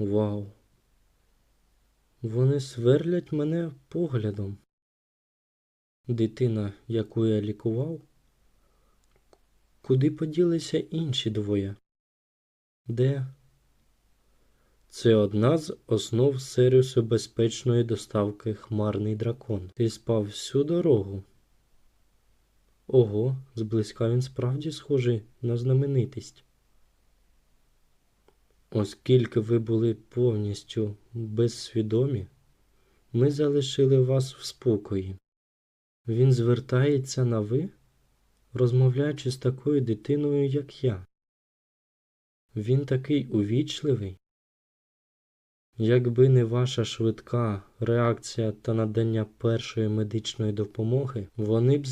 Вау. Вони сверлять мене поглядом. Дитина, яку я лікував? Куди поділися інші двоє? Де? Це одна з основ сервісу безпечної доставки Хмарний дракон. Ти спав всю дорогу. Ого, зблизька він справді схожий на знаменитість. Оскільки ви були повністю безсвідомі, ми залишили вас в спокої. Він звертається на ви, розмовляючи з такою дитиною, як я. Він такий увічливий. Якби не ваша швидка реакція та надання першої медичної допомоги, вони б